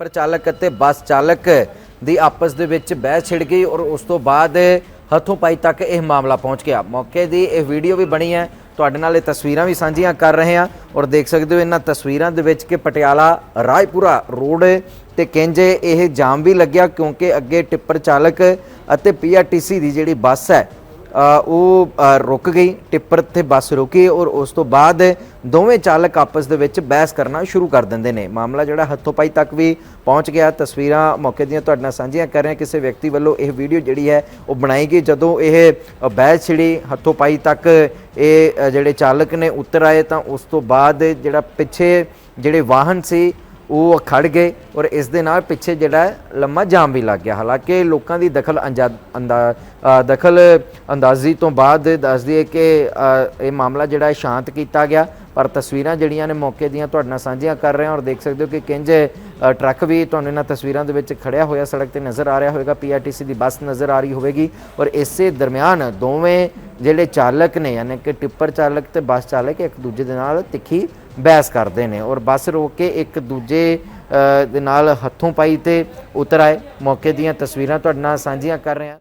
Tipper ਚਾਲਕ ਅਤੇ ਬੱਸ ਚਾਲਕ ਦੀ ਆਪਸ ਦੇ ਵਿੱਚ ਬਹਿਸ ਛਿੜ ਗਈ ਔਰ ਉਸ ਤੋਂ ਬਾਅਦ ਹੱਥੋਂ ਪਾਈ ਤੱਕ ਇਹ ਮਾਮਲਾ ਪਹੁੰਚ ਗਿਆ। ਮੌਕੇ ਦੀ ਇਹ ਵੀਡੀਓ ਵੀ ਬਣੀ ਹੈ। ਤੁਹਾਡੇ ਨਾਲ ਇਹ ਤਸਵੀਰਾਂ ਵੀ ਸਾਂਝੀਆਂ ਕਰ ਰਹੇ ਹਾਂ ਔਰ ਦੇਖ ਸਕਦੇ ਹੋ ਇਹਨਾਂ ਤਸਵੀਰਾਂ ਦੇ ਵਿੱਚ ਕਿ ਪਟਿਆਲਾ ਰਾਏਪੁਰਾ ਰੋਡ ਤੇ ਕਹਿੰਜੇ ਇਹ ਜਾਮ ਵੀ ਲੱਗਿਆ ਕਿਉਂਕਿ ਅੱਗੇ ਟਿੱਪਰ ਚਾਲਕ ਅਤੇ ਪੀਆਰਟੀਸੀ ਦੀ ਜਿਹੜੀ ਬੱਸ ਹੈ ਉਹ ਰੁਕ ਗਈ, ਟਿੱਪਰ ਤੇ ਬੱਸ ਰੁਕੀ ਔਰ ਉਸ ਤੋਂ ਬਾਅਦ ਦੋਵੇਂ ਚਾਲਕ ਆਪਸ ਦੇ ਵਿੱਚ ਬਹਿਸ ਕਰਨਾ ਸ਼ੁਰੂ ਕਰ ਦਿੰਦੇ ਨੇ। ਮਾਮਲਾ ਜਿਹੜਾ ਹੱਥੋਂ ਪਾਈ ਤੱਕ ਵੀ ਪਹੁੰਚ ਗਿਆ। ਤਸਵੀਰਾਂ ਮੌਕੇ ਦੀਆਂ ਤੁਹਾਡੇ ਨਾਲ ਸਾਂਝੀਆਂ ਕਰ ਰਹੇ। ਕਿਸੇ ਵਿਅਕਤੀ ਵੱਲੋਂ ਇਹ ਵੀਡੀਓ ਜਿਹੜੀ ਹੈ ਉਹ ਬਣਾਈ ਗਈ। ਜਦੋਂ ਇਹ ਬਹਿਸ ਛਿੜੀ ਹੱਥੋਂ ਪਾਈ ਤੱਕ ਇਹ ਜਿਹੜੇ ਚਾਲਕ ਨੇ ਉਤਰ ਆਏ ਤਾਂ ਉਸ ਤੋਂ ਬਾਅਦ ਜਿਹੜਾ ਪਿੱਛੇ ਜਿਹੜੇ ਵਾਹਨ ਸੀ ਉਹ ਖੜ ਗਏ ਔਰ ਇਸ ਦੇ ਨਾਲ ਪਿੱਛੇ ਜਿਹੜਾ ਲੰਮਾ ਜਾਮ ਵੀ ਲੱਗ ਗਿਆ। ਹਾਲਾਂਕਿ ਲੋਕਾਂ ਦੀ ਦਖਲ ਅੰਜਾ- ਅੰਦਾ ਦਖਲ ਅੰਦਾਜ਼ੀ ਤੋਂ ਬਾਅਦ ਦੱਸਦੀ ਹੈ ਕਿ ਇਹ ਮਾਮਲਾ ਜਿਹੜਾ ਹੈ ਸ਼ਾਂਤ ਕੀਤਾ ਗਿਆ। ਪਰ ਤਸਵੀਰਾਂ ਜਿਹੜੀਆਂ ਨੇ ਮੌਕੇ ਦੀਆਂ ਤੁਹਾਡੇ ਨਾਲ ਸਾਂਝੀਆਂ ਕਰ ਰਹੇ ਹਾਂ ਔਰ ਦੇਖ ਸਕਦੇ ਹੋ ਕਿ ਕਿੰਜ ਟਰੱਕ ਵੀ ਤੁਹਾਨੂੰ ਇਹਨਾਂ ਤਸਵੀਰਾਂ ਦੇ ਵਿੱਚ ਖੜਿਆ ਹੋਇਆ ਸੜਕ ਤੇ ਨਜ਼ਰ ਆ ਰਿਹਾ ਹੋਵੇਗਾ, ਪੀਆਰਟੀਸੀ ਦੀ ਬੱਸ ਨਜ਼ਰ ਆ ਰਹੀ ਹੋਵੇਗੀ ਔਰ ਇਸੇ ਦਰਮਿਆਨ ਦੋਵੇਂ ਜਿਹੜੇ ਚਾਲਕ ਨੇ, ਯਾਨੀ ਕਿ ਟਿੱਪਰ ਚਾਲਕ ਤੇ ਬੱਸ ਚਾਲਕ, ਇੱਕ ਦੂਜੇ ਦੇ ਨਾਲ ਤਿੱਖੀ ਬਹਿਸ ਕਰਦੇ ਨੇ ਔਰ ਬੱਸ ਰੋਕ ਕੇ ਇੱਕ ਦੂਜੇ ਦੇ ਨਾਲ ਹੱਥੋਂ ਪਾਈ ਤੇ ਉਤਰ ਆਏ। ਮੌਕੇ ਦੀਆਂ ਤਸਵੀਰਾਂ ਤੁਹਾਡੇ ਨਾਲ ਸਾਂਝੀਆਂ ਕਰ ਰਹੇ ਹਾਂ।